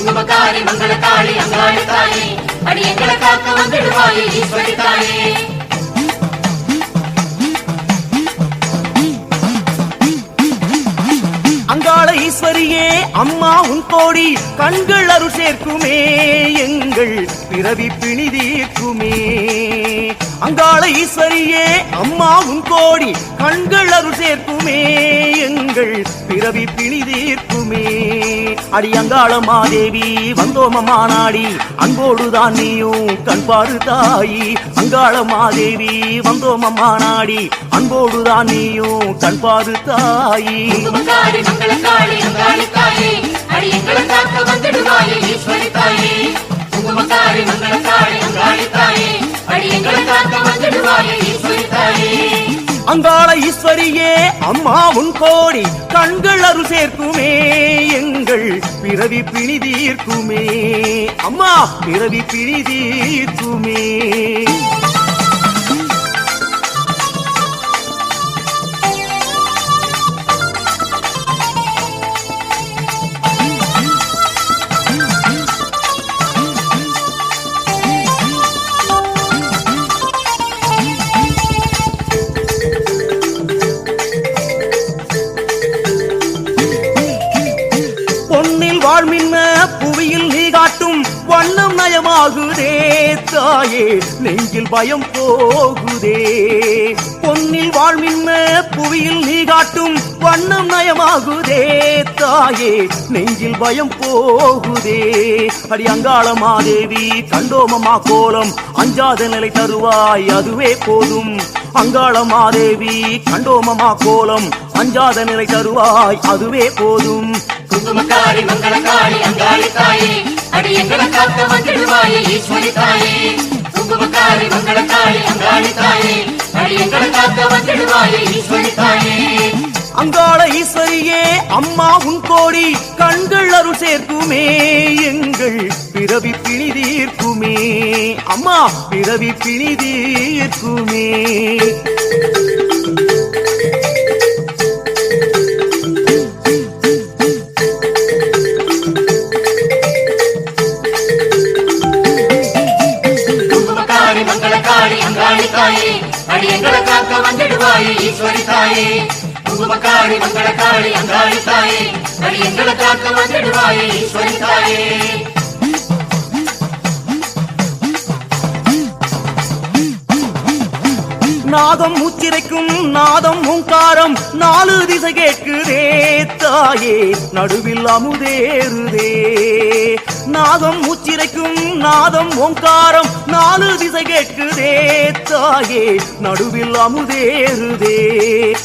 குங்குமக்காரி மங்களக்காளி அங்காளி தாயே அடி எங்களை காக்க வந்துடுவாயே ஈஸ்வரி தாயே அங்காள ஈஸ்வரியே அம்மா உன் கோடி கண்கள் அருள் சேர்க்குமே எங்கள் பிறவி பிணி தீர்க்குமே. அங்காள ஈஸ்வரியே அம்மா உன் கோடி கண்கள் அருள் சேர்க்குமே எங்கள் பிறவி பிணி தீர்க்குமே. அடி அங்காள மாதேவி வந்தோம மாநாடி அன்போடுதான் நீயும் கண்பாடு தாயி. அங்காள மாதேவி வந்தோம மாநாடி அன்போடுதான் நீயும் கண்பாடு தாயி. குங்குமக்காரி அங்காளி தாயே. அடி காக்க வந்துடுவாயே ஈஸ்வரி தாயே. குங்குமக்காரி மங்களக்காளி அங்காளி தாயே. அடி காக்க ஈஸ்வரி தாயே. அங்காள ஈஸ்வரியே அம்மா உன் கோடி கண்கள் அரு சேர்க்குமே எங்கள் பிறவி பிணி தீர்க்குமே. அம்மா பிறவி பிணி தீர்க்குமே. வந்தாயே நெஞ்சில் பயம் போகுதே. பொன்னில் வாழ்மின்ன புவியில் நீ காட்டும் வண்ணம் நயமாகுதே. தாயே நெஞ்சில் பயம் போகுதே. அடி அங்காள மாதேவி கண்டோமமா கோலம் அஞ்சாத நிலை தருவாய் அதுவே போதும். அங்காள மாதேவி கண்டோமமா கோலம் அஞ்சாத நிலை தருவாய் அதுவே போதும். குங்குமக்காரி மங்களக்காரி அங்காளி தாயே அடி எங்களை காக்க வந்துடுவாயே ஈஸ்வரி தாயே குங்குமக்காரி மங்களக்காரி அங்காளி தாயே அடி எங்களை காக்க வந்துடுவாயே ஈஸ்வரி தாயே அங்காள ஈஸ்வரியே அம்மா உன் கோடி கண்கள் அருள் சேர்க்குமே. எங்கள் பிறவி பிணி தீர்க்குமே. அம்மா பிறவி பிணி தாயே அடி எங்களை காக்க வந்துடுவாயே ஈஸ்வரி தாயே. குங்குமக்காரி மங்களக்காளி அங்காளி தாயே. அடி எங்களை காக்க வந்துடுவாயே ஈஸ்வரி தாயே. நாதம் உச்சிரைக்கும் நாதம் ஓங்காரம் நாலு திசை கேட்குதே தாயே நடுவில் அமுதேறுதே. நாதம் உச்சிரைக்கும் நாதம் ஓங்காரம் நாலு திசை கேட்குதே தாயே நடுவில் அமுதேறுதே.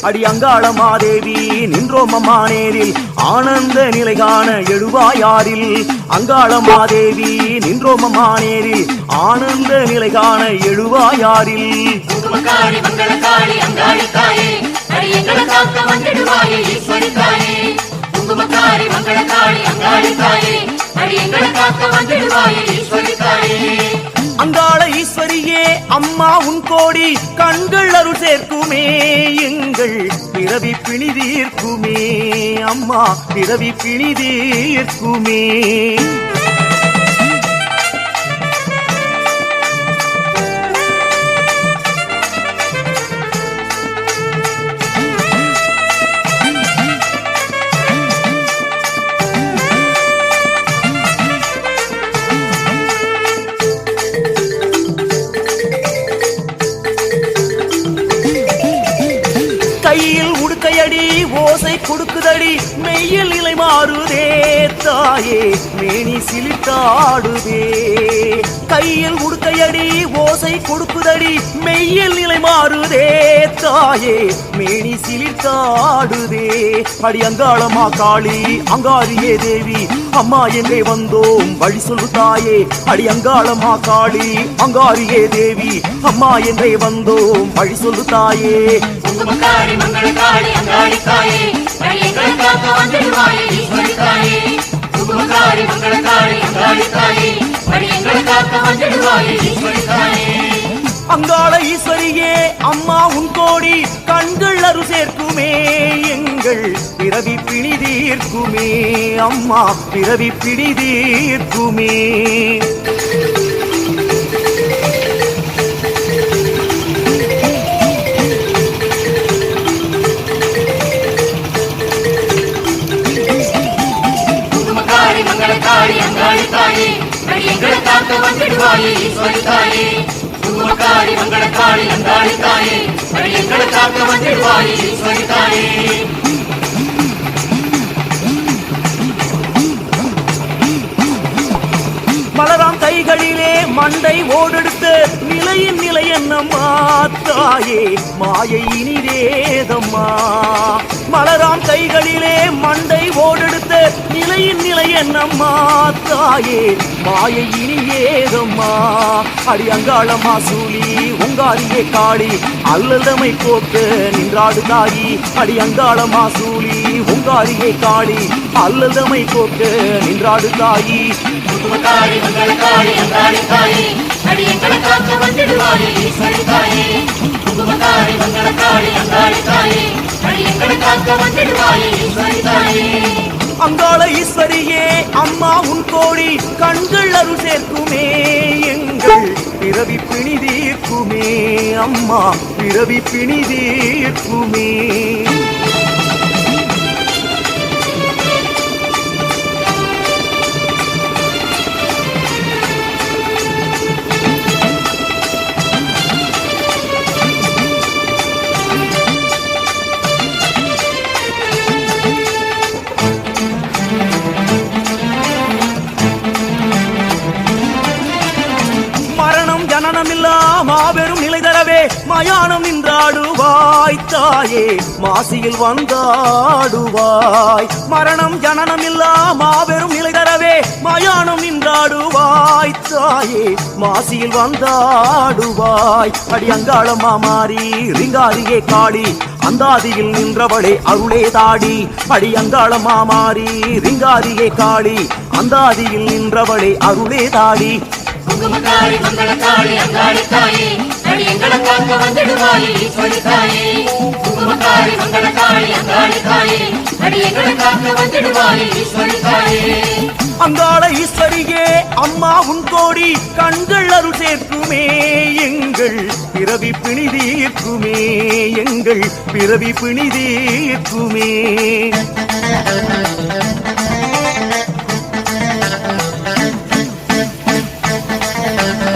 அடி அங்காள மாதேவி நின்றோம் அம்மா நேரில். ஆனந்த நிலை காண எழுவாயாரில். அங்காள மாதேவி நின்றோம் அம்மா நேரில். ஆனந்த நிலை காண எழுவாயாரில். குங்குமக்காரி மங்களக்காளி அங்காளி தாயே அடி காக்க வந்துடுவாயே ஈஸ்வரி தாயே குங்குமக்காரி மங்களக்காளி அங்காளி தாயே அடி காக்க வந்துடுவாயே ஈஸ்வரி தாயே அங்காள ஈஸ்வரியே அம்மா உன் கோடி கண்கள் அருள் சேர்க்குமே எங்கள் பிறவி பிணி தீர்க்குமே அம்மா பிறவி பிணி கொடுக்குதடி மெய்யில் நிலை மாறுதே தாயே மேனி சிலிட்டாடுதே கையில் உடுக்கையடி ஓசை கொடுக்குதடி மெய்யில் நிலை மாறுதே தாயே மேனி சிலிட்டாடுதே அடி அங்காளமா காளி அங்காரியே தேவி அம்மா எங்கே வந்தோம்? வழி சொல்லு தாயே. அடி அங்காளமா காளி அங்காரியே தேவி அம்மா எங்கே வந்தோம்? வழி சொல்லு தாயே. குங்குமக்காரி மங்களக்காளி அங்காளி தாயே அடி காக்க வந்துடுவாயே ஈஸ்வரி தாயே அங்காளி தாயே காக்க வந்துடுவாயே ஈஸ்வரி தாயே அங்காள ஈஸ்வரியே அம்மா உன் கோடி கண்கள் அரு சேர்க்குமே எங்கள் பிறவி பிணி தீர்க்குமே அம்மா பிறவி பிணி மங்களக்காரி அங்காளி தாயே அடி எங்களை காக்க வந்துடுவாயே ஈஸ்வரி தாயே குங்குமக்காரி மங்களக்காரி அங்காளி தாயே அடி எங்களை காக்க மண்டை ஓடெடுத்து நிலையின் நிலை என்னம்மா தாயே மாயை இனிதேதம்மா. மலராம் கைகளிலே மண்டை ஓடெடுத்து நிலையின் நிலை என்னம்மா தாயே மாயை இனியேதம்மா அடி அங்காளம்மா சூலி உங்காரியே காளி அல்லதமை போக்கு நின்றாடு தாயி. அடி அங்காளம்மா சூலி உங்காரியே காளி அல்லதமை போக்கு நின்றாடு தாயி. குங்குமக்காரி மங்களக்காரி அங்காளி தாயே அடி எங்களை காக்க வந்துடுவாயே ஈஸ்வரி தாயே குங்குமக்காரி மங்களக்காரி அங்காளி தாயே அடி எங்களை காக்க வந்துடுவாயே ஈஸ்வரி தாயே அங்காள ஈஸ்வரியே அம்மா உன் கோடி கண்கள் அருள் சேர்க்குமே. எங்கள் பிறவி பிணி தீர்க்குமே. அம்மா பிறவி பிணி தீர்க்குமே. நின்றாடுவாய் தாயே மாசியில் வந்தாடுவாய். மரணம் ஜனனம் இல்லா மாபெரும் நிலை தரவே மயானம் நின்றாடுவாய். தாயே மாசியில் வந்தாடுவாய். அடி அங்காளமா மாறி ரிங்காரியே காளி அந்தாதியில் நின்றவளே அருளே தாடி. அடி அங்காளமா மாறி ரிங்காரியே காளி அந்தாதியில் நின்றவளே அருளே தாடி. குங்குமக்காரி மங்களக்காரி அங்காளி தாயே. அங்காளி எங்களை காக்க வந்துடுவாயே ஈஸ்வரி தாயே குங்குமக்காரி மங்களக்காரி அங்காளி தாயே அடி எங்களை காக்க வந்துடுவாயே ஈஸ்வரி தாயே அங்காள ஈஸ்வரியே அம்மா உன் கோடி கண்கள் அருள் சேர்க்குமே எங்கள் பிறவி பிணி தீர்க்குமே எங்கள் பிறவி பிணி தீர்க்குமே. குங்குமக்காரி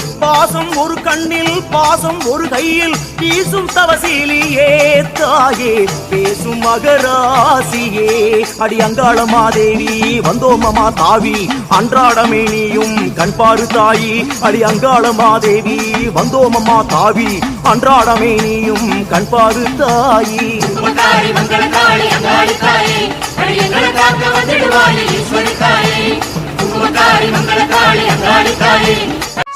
பாசம் ஒரு கண்ணில் பாசம் ஒரு கையில். வீசும் தவசீலியே தாயே பேசும் மகராசியே. அடி அங்காள மாதேவி வந்தோமமா தாவி. அன்றாடமே நீயும் கண்பாடு தாயி. அடி அங்காள மாதேவி வந்தோமமா தாவி. அன்றாடமே நீயும் கண்பாடு தாயி. காக்க வந்துடுவாயே ஈஸ்வரி தாயே. அங்காளி தாயே.